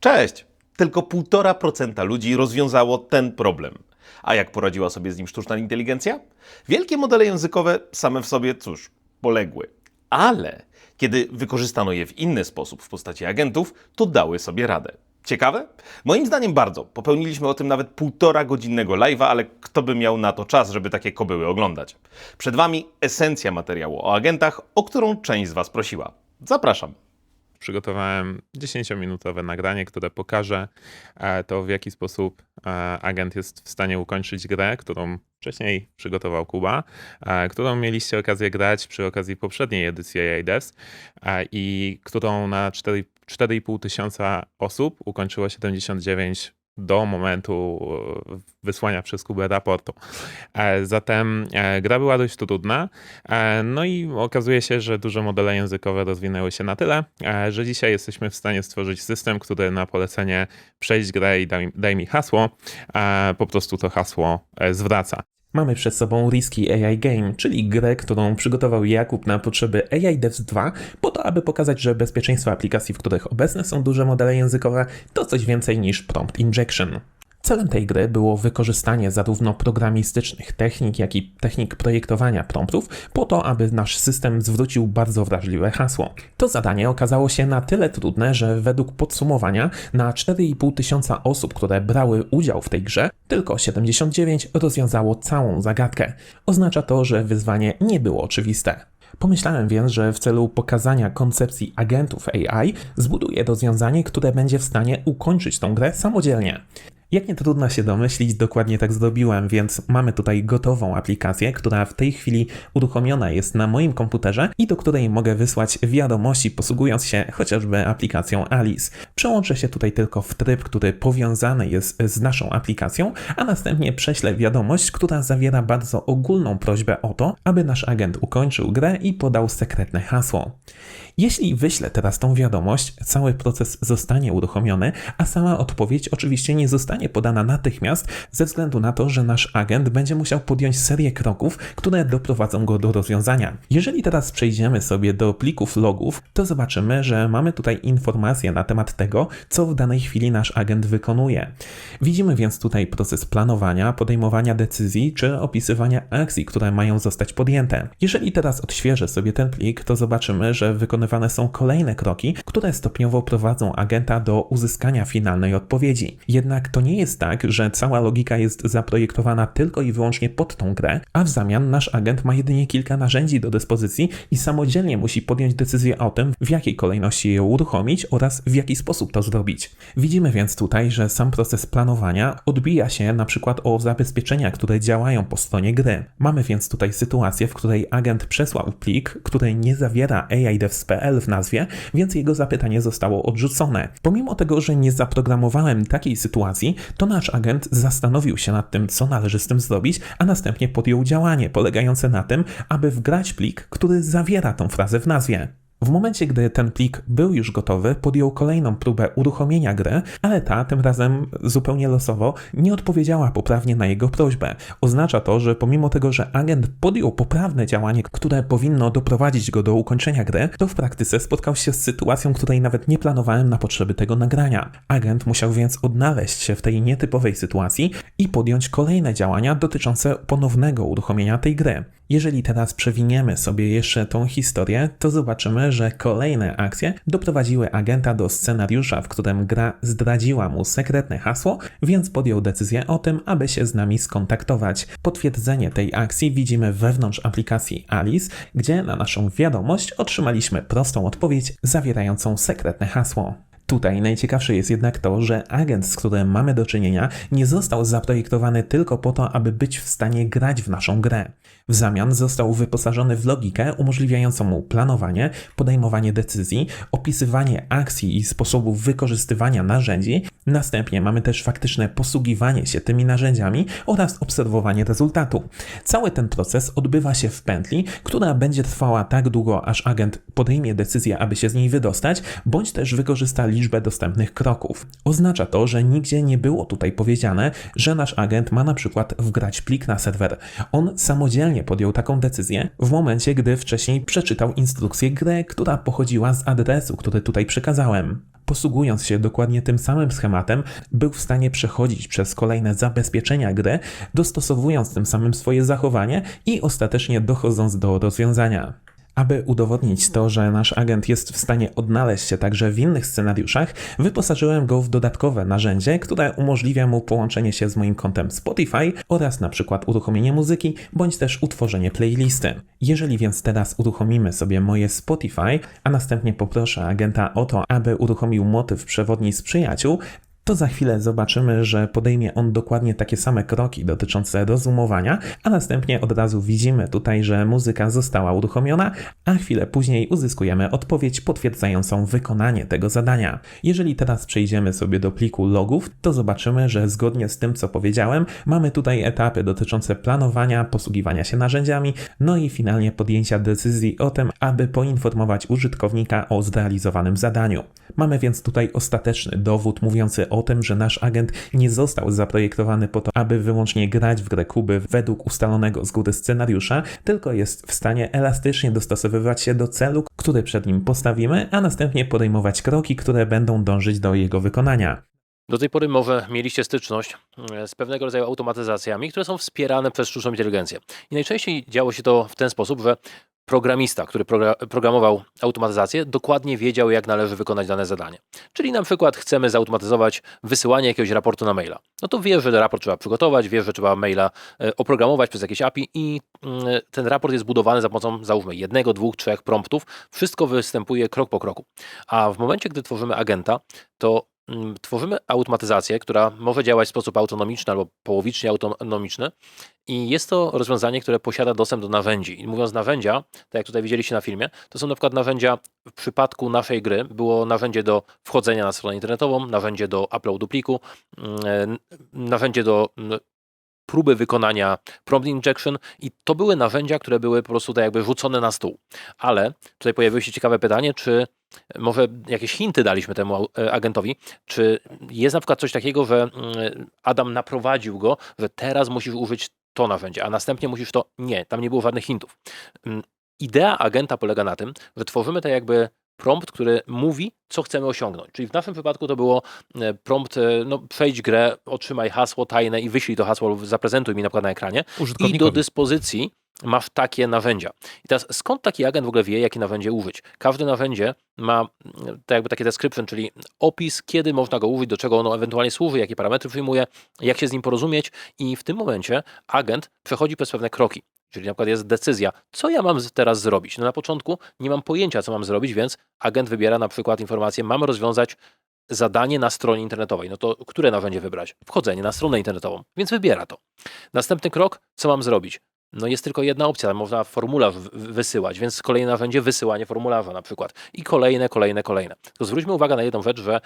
Cześć! Tylko 1,5% ludzi rozwiązało ten problem. A jak poradziła sobie z nim sztuczna inteligencja? Wielkie modele językowe same w sobie, cóż, poległy. Ale kiedy wykorzystano je w inny sposób w postaci agentów, to dały sobie radę. Ciekawe? Moim zdaniem bardzo. Popełniliśmy o tym nawet półtora godzinnego live'a, ale kto by miał na to czas, żeby takie kobyły oglądać? Przed Wami esencja materiału o agentach, o którą część z Was prosiła. Zapraszam. Przygotowałem 10-minutowe nagranie, które pokaże e, to, w jaki sposób e, agent jest w stanie ukończyć grę, którą wcześniej przygotował Kuba, e, którą mieliście okazję grać przy okazji poprzedniej edycji AI Devs i którą na 4 4,5 tysiąca osób ukończyło 79 do momentu e, wysłania przez Kubę raportu. E, Zatem e, gra była dość trudna, no i okazuje się, że duże modele językowe rozwinęły się na tyle, że dzisiaj jesteśmy w stanie stworzyć system, który na polecenie przejść grę i daj, daj mi hasło, po prostu to hasło zwraca. Mamy przed sobą Risky AI Game, czyli grę, którą przygotował Jakub na potrzeby AI Devs 2, po to, aby pokazać, że bezpieczeństwo aplikacji, w których obecne są duże modele językowe, to coś więcej niż prompt injection. Celem tej gry było wykorzystanie zarówno programistycznych technik, jak i technik projektowania promptów, po to, aby nasz system zwrócił bardzo wrażliwe hasło. To zadanie okazało się na tyle trudne, że według podsumowania na 4,5 tysiąca osób, które brały udział w tej grze, tylko 79 rozwiązało całą zagadkę. Oznacza to, że wyzwanie nie było oczywiste. Pomyślałem więc, że w celu pokazania koncepcji agentów AI zbuduję rozwiązanie, które będzie w stanie ukończyć tą grę samodzielnie. Jak nie trudno się domyślić, dokładnie tak zrobiłem, więc mamy tutaj gotową aplikację, która w tej chwili uruchomiona jest na moim komputerze i do której mogę wysłać wiadomości posługując się chociażby aplikacją Alice. Przełączę się tutaj tylko w tryb, który powiązany jest z naszą aplikacją, a następnie prześlę wiadomość, która zawiera bardzo ogólną prośbę o to, aby nasz agent ukończył grę i podał sekretne hasło. Jeśli wyślę teraz tą wiadomość, cały proces zostanie uruchomiony, a sama odpowiedź oczywiście nie zostanie podana natychmiast, ze względu na to, że nasz agent będzie musiał podjąć serię kroków, które doprowadzą go do rozwiązania. Jeżeli teraz przejdziemy sobie do plików logów, to zobaczymy, że mamy tutaj informacje na temat tego, co w danej chwili nasz agent wykonuje. Widzimy więc tutaj proces planowania, podejmowania decyzji czy opisywania akcji, które mają zostać podjęte. Jeżeli teraz odświeżę sobie ten plik, to zobaczymy, że wykonywane są kolejne kroki, które stopniowo prowadzą agenta do uzyskania finalnej odpowiedzi. Jednak to nie jest tak, że cała logika jest zaprojektowana tylko i wyłącznie pod tą grę, a w zamian nasz agent ma jedynie kilka narzędzi do dyspozycji i samodzielnie musi podjąć decyzję o tym, w jakiej kolejności je uruchomić oraz w jaki sposób to zrobić. Widzimy więc tutaj, że sam proces planowania odbija się na przykład o zabezpieczenia, które działają po stronie gry. Mamy więc tutaj sytuację, w której agent przesłał plik, który nie zawiera AI-devs.pl w nazwie, więc jego zapytanie zostało odrzucone. Pomimo tego, że nie zaprogramowałem takiej sytuacji, to nasz agent zastanowił się nad tym, co należy z tym zrobić, a następnie podjął działanie polegające na tym, aby wgrać plik, który zawiera tą frazę w nazwie. W momencie, gdy ten plik był już gotowy, podjął kolejną próbę uruchomienia gry, ale ta tym razem zupełnie losowo nie odpowiedziała poprawnie na jego prośbę. Oznacza to, że pomimo tego, że agent podjął poprawne działanie, które powinno doprowadzić go do ukończenia gry, to w praktyce spotkał się z sytuacją, której nawet nie planowałem na potrzeby tego nagrania. Agent musiał więc odnaleźć się w tej nietypowej sytuacji i podjąć kolejne działania dotyczące ponownego uruchomienia tej gry. Jeżeli teraz przewiniemy sobie jeszcze tą historię, to zobaczymy, że kolejne akcje doprowadziły agenta do scenariusza, w którym gra zdradziła mu sekretne hasło, więc podjął decyzję o tym, aby się z nami skontaktować. Potwierdzenie tej akcji widzimy wewnątrz aplikacji Alice, gdzie na naszą wiadomość otrzymaliśmy prostą odpowiedź zawierającą sekretne hasło. Tutaj najciekawsze jest jednak to, że agent, z którym mamy do czynienia, nie został zaprojektowany tylko po to, aby być w stanie grać w naszą grę. W zamian został wyposażony w logikę umożliwiającą mu planowanie, podejmowanie decyzji, opisywanie akcji i sposobów wykorzystywania narzędzi. Następnie mamy też faktyczne posługiwanie się tymi narzędziami oraz obserwowanie rezultatu. Cały ten proces odbywa się w pętli, która będzie trwała tak długo, aż agent podejmie decyzję, aby się z niej wydostać, bądź też wykorzysta liczbę dostępnych kroków. Oznacza to, że nigdzie nie było tutaj powiedziane, że nasz agent ma na przykład wgrać plik na serwer. On samodzielnie podjął taką decyzję w momencie, gdy wcześniej przeczytał instrukcję gry, która pochodziła z adresu, który tutaj przekazałem. posługując się dokładnie tym samym schematem, był w stanie przechodzić przez kolejne zabezpieczenia gry, dostosowując tym samym swoje zachowanie i ostatecznie dochodząc do rozwiązania. Aby udowodnić to, że nasz agent jest w stanie odnaleźć się także w innych scenariuszach, wyposażyłem go w dodatkowe narzędzie, które umożliwia mu połączenie się z moim kontem Spotify oraz na przykład uruchomienie muzyki bądź też utworzenie playlisty. Jeżeli więc teraz uruchomimy sobie moje Spotify, a następnie poproszę agenta o to, aby uruchomił motyw przewodni z przyjaciół, to za chwilę zobaczymy, że podejmie on dokładnie takie same kroki dotyczące rozumowania, a następnie od razu widzimy tutaj, że muzyka została uruchomiona, a chwilę później uzyskujemy odpowiedź potwierdzającą wykonanie tego zadania. Jeżeli teraz przejdziemy sobie do pliku logów, to zobaczymy, że zgodnie z tym, co powiedziałem, mamy tutaj etapy dotyczące planowania, posługiwania się narzędziami, no i finalnie podjęcia decyzji o tym, aby poinformować użytkownika o zrealizowanym zadaniu. Mamy więc tutaj ostateczny dowód mówiący o tym, że nasz agent nie został zaprojektowany po to, aby wyłącznie grać w grę Kuby według ustalonego z góry scenariusza, tylko jest w stanie elastycznie dostosowywać się do celu, który przed nim postawimy, a następnie podejmować kroki, które będą dążyć do jego wykonania. Do tej pory może mieliście styczność e, z pewnego rodzaju automatyzacjami, które są wspierane przez sztuczną inteligencję. I najczęściej działo się to w ten sposób, że programista, który progra- programował automatyzację, dokładnie wiedział, jak należy wykonać dane zadanie. Czyli na przykład chcemy zautomatyzować wysyłanie jakiegoś raportu na maila. No to wie, że raport trzeba przygotować, wie, że trzeba maila e, oprogramować przez jakieś API i mm, ten raport jest budowany za pomocą, załóżmy, jednego, dwóch, trzech promptów. Wszystko występuje krok po kroku. A w momencie, gdy tworzymy agenta, to tworzymy automatyzację, która może działać w sposób autonomiczny albo połowicznie autonomiczny i jest to rozwiązanie, które posiada dostęp do narzędzi. I mówiąc narzędzia, tak jak tutaj widzieliście na filmie, to są na przykład narzędzia w przypadku naszej gry było narzędzie do wchodzenia na stronę internetową, narzędzie do uploadu pliku, mm, narzędzie do mm, próby wykonania prompt injection i to były narzędzia, które były po prostu tak jakby rzucone na stół. Ale tutaj pojawiło się ciekawe pytanie, czy może jakieś hinty daliśmy temu e, agentowi, czy jest na przykład coś takiego, że mm, Adam naprowadził go, że teraz musisz użyć to narzędzie, a następnie musisz to. Nie, tam nie było żadnych hintów. Mm, Idea agenta polega na tym, że tworzymy tak jakby prompt, który mówi, co chcemy osiągnąć. Czyli w naszym wypadku to było e, prompt, e, no przejdź grę, otrzymaj hasło tajne i wyślij to hasło zaprezentuj mi na przykład na ekranie. I do dyspozycji masz takie narzędzia. I teraz skąd taki agent w ogóle wie, jakie narzędzie użyć? Każde narzędzie ma tak jakby takie description, czyli opis, kiedy można go użyć, do czego ono ewentualnie służy, jakie parametry przyjmuje, jak się z nim porozumieć i w tym momencie agent przechodzi przez pewne kroki. Czyli na przykład jest decyzja, co ja mam teraz zrobić. No na początku nie mam pojęcia, co mam zrobić, więc agent wybiera na przykład informację, mam rozwiązać zadanie na stronie internetowej. No to które narzędzie wybrać? Wchodzenie na stronę internetową, więc wybiera to. Następny krok, co mam zrobić? No jest tylko jedna opcja, można formularz wysyłać, więc kolejne narzędzie wysyłanie formularza na przykład. I kolejne, kolejne, kolejne. To zwróćmy uwagę na jedną rzecz, że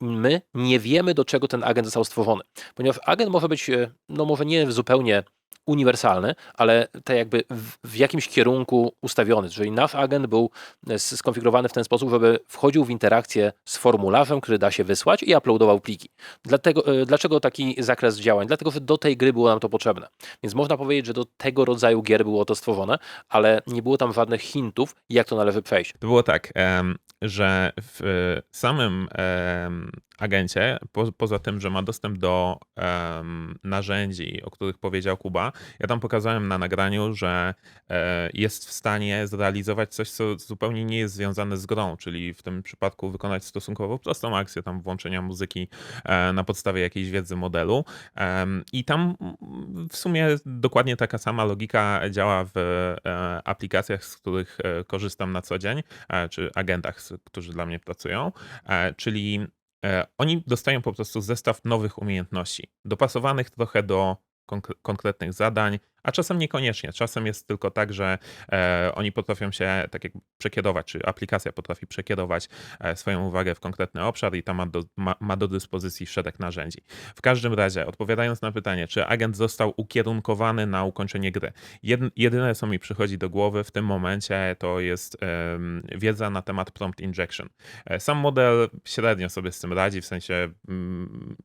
my nie wiemy, do czego ten agent został stworzony. Ponieważ agent może być, e, no może nie zupełnie uniwersalny, ale tak jakby w, w jakimś kierunku ustawiony. Czyli nasz agent był e, skonfigurowany w ten sposób, żeby wchodził w interakcję z formularzem, który da się wysłać i uploadował pliki. Dlatego, e, dlaczego taki zakres działań? Dlatego, że do tej gry było nam to potrzebne. Więc można powiedzieć, że do tego rodzaju gier było to stworzone, ale nie było tam żadnych hintów, jak to należy przejść. To było tak, że w e, samym agencie, po, poza tym, że ma dostęp do narzędzi, o których powiedział Kuba, ja tam pokazałem na nagraniu, że e, jest w stanie zrealizować coś, co zupełnie nie jest związane z grą, czyli w tym przypadku wykonać stosunkowo prostą akcję, tam włączenia muzyki e, na podstawie jakiejś wiedzy modelu. I tam w sumie dokładnie taka sama logika działa w e, aplikacjach, z których korzystam na co dzień, czy agentach, którzy dla mnie pracują, czyli oni dostają po prostu zestaw nowych umiejętności, dopasowanych trochę do konkretnych zadań, a czasem niekoniecznie. Czasem jest tylko tak, że e, oni potrafią się tak jak przekierować, czy aplikacja potrafi przekierować e, swoją uwagę w konkretny obszar i ta ma do, ma, ma do dyspozycji szereg narzędzi. W każdym razie, odpowiadając na pytanie, czy agent został ukierunkowany na ukończenie gry, jed, jedyne, co mi przychodzi do głowy w tym momencie, to jest em, wiedza na temat prompt injection. E, Sam model średnio sobie z tym radzi, w sensie mm,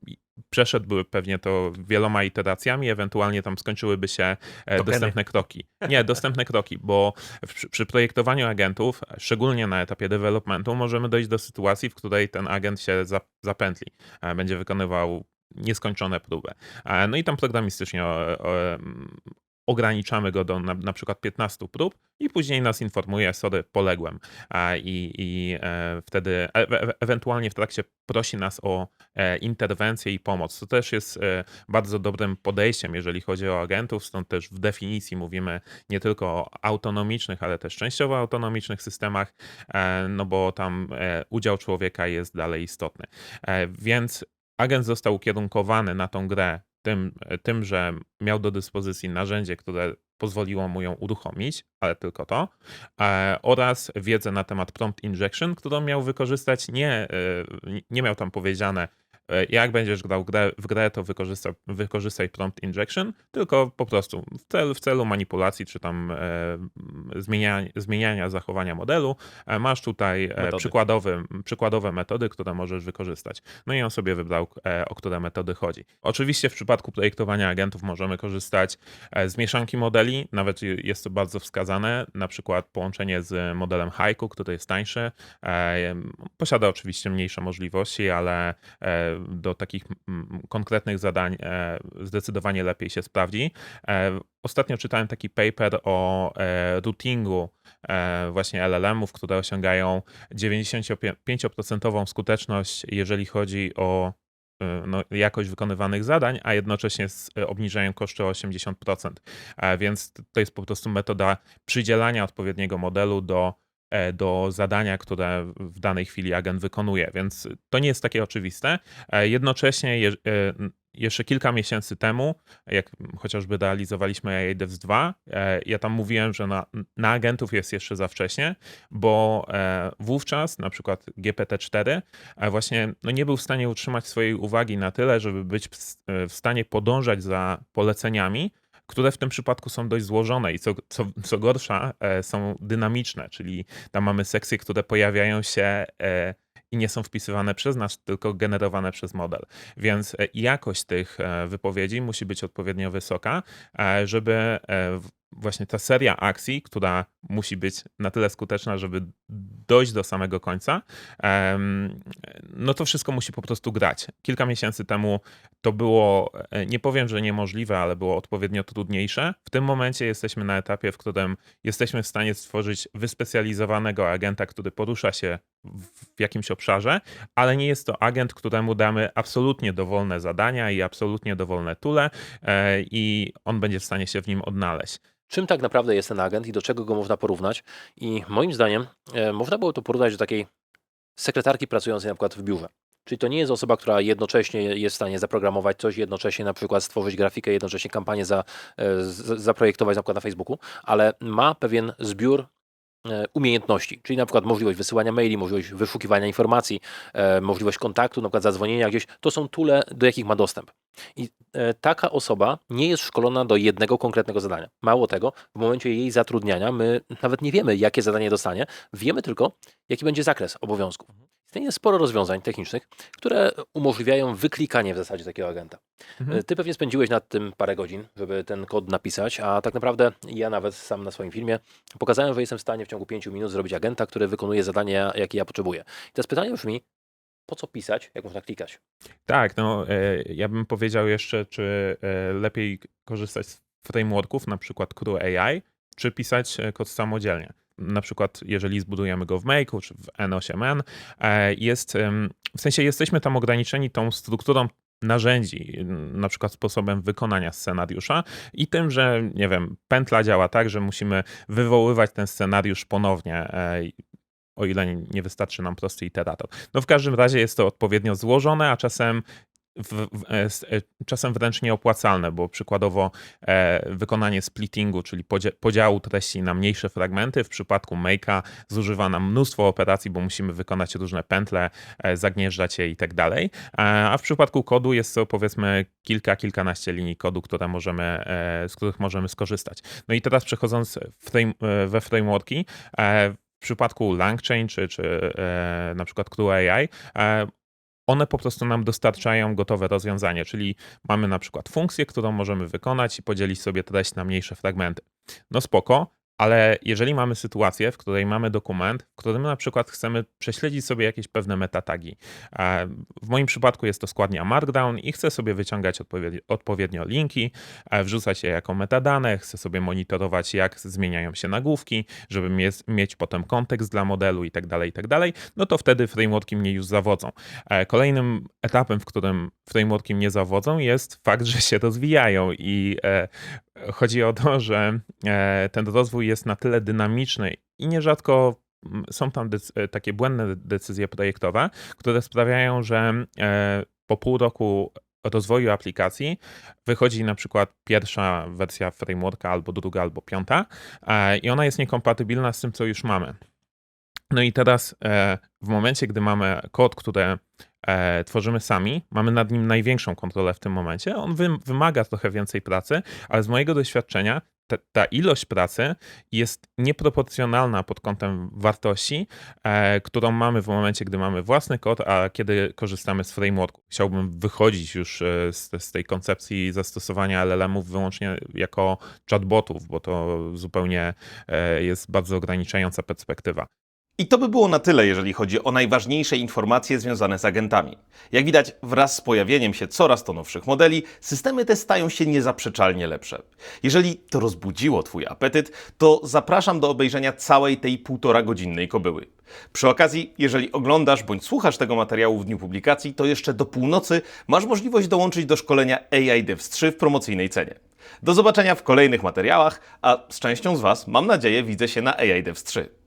przeszedłby pewnie to wieloma iteracjami, ewentualnie tam skończyłyby się e, dostępne kroki. Nie, dostępne kroki, bo przy, przy projektowaniu agentów, szczególnie na etapie developmentu, możemy dojść do sytuacji, w której ten agent się za- zapętli, e, będzie wykonywał nieskończone próby. E, No i tam programistycznie ograniczamy go do na, na przykład 15 prób i później nas informuje, sorry, poległem. A, I i e, wtedy e, e, ewentualnie w trakcie prosi nas o e, interwencję i pomoc. To też jest e, bardzo dobrym podejściem, jeżeli chodzi o agentów, stąd też w definicji mówimy nie tylko o autonomicznych, ale też częściowo autonomicznych systemach, e, no bo tam e, udział człowieka jest dalej istotny. E, Więc agent został ukierunkowany na tą grę tym, tym, że miał do dyspozycji narzędzie, które pozwoliło mu ją uruchomić, ale tylko to, e, oraz wiedzę na temat prompt injection, którą miał wykorzystać. Nie, e, nie miał tam powiedziane, jak będziesz grał grę, w grę, to wykorzysta, wykorzystaj prompt injection, tylko po prostu w celu, w celu manipulacji czy tam e, zmieniania, zmieniania zachowania modelu e, masz tutaj e, Metody. przykładowe, przykładowe metody, które możesz wykorzystać. No i on sobie wybrał, e, o które metody chodzi. Oczywiście w przypadku projektowania agentów możemy korzystać e, z mieszanki modeli, nawet je- jest to bardzo wskazane, na przykład połączenie z modelem Haiku, który jest tańszy. E, Posiada oczywiście mniejsze możliwości, ale e, do takich konkretnych zadań e, zdecydowanie lepiej się sprawdzi. E, Ostatnio czytałem taki paper o e, routingu właśnie LLM-ów, które osiągają 95% skuteczność, jeżeli chodzi o no, jakość wykonywanych zadań, a jednocześnie obniżają koszty o 80%. E, Więc to jest po prostu metoda przydzielania odpowiedniego modelu do, do zadania, które w danej chwili agent wykonuje. Więc to nie jest takie oczywiste. E, Jednocześnie je, e, jeszcze kilka miesięcy temu, jak chociażby realizowaliśmy AI Devs 2, e, ja tam mówiłem, że na, na agentów jest jeszcze za wcześnie, bo e, wówczas na przykład GPT-4 e, właśnie no nie był w stanie utrzymać swojej uwagi na tyle, żeby być e, w stanie podążać za poleceniami, które w tym przypadku są dość złożone i co, co, co gorsza, e, są dynamiczne, czyli tam mamy sekcje, które pojawiają się e, i nie są wpisywane przez nas, tylko generowane przez model. Więc e, jakość tych wypowiedzi musi być odpowiednio wysoka, żeby właśnie ta seria akcji, która musi być na tyle skuteczna, żeby dojść do samego końca, no to wszystko musi po prostu grać. Kilka miesięcy temu to było, e, nie powiem, że niemożliwe, ale było odpowiednio trudniejsze. W tym momencie jesteśmy na etapie, w którym jesteśmy w stanie stworzyć wyspecjalizowanego agenta, który porusza się w jakimś obszarze, ale nie jest to agent, któremu damy absolutnie dowolne zadania i absolutnie dowolne tule e, i on będzie w stanie się w nim odnaleźć. Czym tak naprawdę jest ten agent i do czego go można porównać? I moim zdaniem e, można było to porównać do takiej sekretarki pracującej na przykład w biurze. Czyli to nie jest osoba, która jednocześnie jest w stanie zaprogramować coś, jednocześnie na przykład stworzyć grafikę, jednocześnie kampanię za, e, z, zaprojektować na przykład na Facebooku, ale ma pewien zbiór umiejętności, czyli na przykład możliwość wysyłania maili, możliwość wyszukiwania informacji, e, możliwość kontaktu, na przykład zadzwonienia gdzieś. To są tule, do jakich ma dostęp. I e, taka osoba nie jest szkolona do jednego konkretnego zadania. Mało tego, w momencie jej zatrudniania my nawet nie wiemy, jakie zadanie dostanie, wiemy tylko, jaki będzie zakres obowiązków. Istnieje sporo rozwiązań technicznych, które umożliwiają wyklikanie w zasadzie takiego agenta. Mhm. Ty pewnie spędziłeś nad tym parę godzin, żeby ten kod napisać, a tak naprawdę ja nawet sam na swoim filmie pokazałem, że jestem w stanie w ciągu 5 minut zrobić agenta, który wykonuje zadania, jakie ja potrzebuję. I teraz pytanie brzmi, po co pisać, jak można klikać? Tak, no e, ja bym powiedział jeszcze, czy e, lepiej korzystać z frameworków, na przykład Crew AI, czy pisać e, kod samodzielnie. Na przykład, jeżeli zbudujemy go w Make'u czy w N8N, e, jest, w sensie jesteśmy tam ograniczeni tą strukturą narzędzi, na przykład sposobem wykonania scenariusza i tym, że, nie wiem, pętla działa tak, że musimy wywoływać ten scenariusz ponownie, e, o ile nie wystarczy nam prosty iterator. No w każdym razie jest to odpowiednio złożone, a czasem w, w, e, e, czasem wręcz nieopłacalne, bo przykładowo e, wykonanie splittingu, czyli podzia- podziału treści na mniejsze fragmenty, w przypadku Make'a zużywa nam mnóstwo operacji, bo musimy wykonać różne pętle, e, zagnieżdżać je i tak dalej. E, A w przypadku kodu jest to powiedzmy kilka, kilkanaście linii kodu, które możemy, e, z których możemy skorzystać. No i teraz przechodząc frame, we frameworki, w przypadku LangChain czy, czy e, na przykład Crew AI, e, one po prostu nam dostarczają gotowe rozwiązanie, czyli mamy na przykład funkcję, którą możemy wykonać i podzielić sobie treść na mniejsze fragmenty. No spoko, ale jeżeli mamy sytuację, w której mamy dokument, w którym na przykład chcemy prześledzić sobie jakieś pewne metatagi. W moim przypadku jest to składnia Markdown i chcę sobie wyciągać odpowiednio, linki, wrzucać je jako metadane, chcę sobie monitorować, jak zmieniają się nagłówki, żeby mieć, potem kontekst dla modelu i tak dalej, i tak no to wtedy frameworki mnie już zawodzą. E, Kolejnym etapem, w którym frameworki mnie zawodzą, jest fakt, że się rozwijają i e, chodzi o to, że e, ten rozwój jest na tyle dynamiczny i nierzadko mm, są tam e, takie błędne decyzje projektowe, które sprawiają, że e, po pół roku rozwoju aplikacji wychodzi na przykład pierwsza wersja frameworka, albo druga, albo piąta i ona jest niekompatybilna z tym, co już mamy. No i teraz w momencie, gdy mamy kod, który e, tworzymy sami, mamy nad nim największą kontrolę w tym momencie. On wy, wymaga trochę więcej pracy, ale z mojego doświadczenia ta, ta ilość pracy jest nieproporcjonalna pod kątem wartości, e, którą mamy w momencie, gdy mamy własny kod, a kiedy korzystamy z frameworku. Chciałbym wychodzić już e, z, z tej koncepcji zastosowania LLM-ów wyłącznie jako chatbotów, bo to zupełnie e, jest bardzo ograniczająca perspektywa. I to by było na tyle, jeżeli chodzi o najważniejsze informacje związane z agentami. Jak widać, wraz z pojawieniem się coraz to nowszych modeli, systemy te stają się niezaprzeczalnie lepsze. Jeżeli to rozbudziło Twój apetyt, to zapraszam do obejrzenia całej tej półtora godzinnej kobyły. Przy okazji, jeżeli oglądasz bądź słuchasz tego materiału w dniu publikacji, to jeszcze do północy masz możliwość dołączyć do szkolenia AI Devs 3 w promocyjnej cenie. Do zobaczenia w kolejnych materiałach, a z częścią z Was, mam nadzieję, widzę się na AI Devs 3.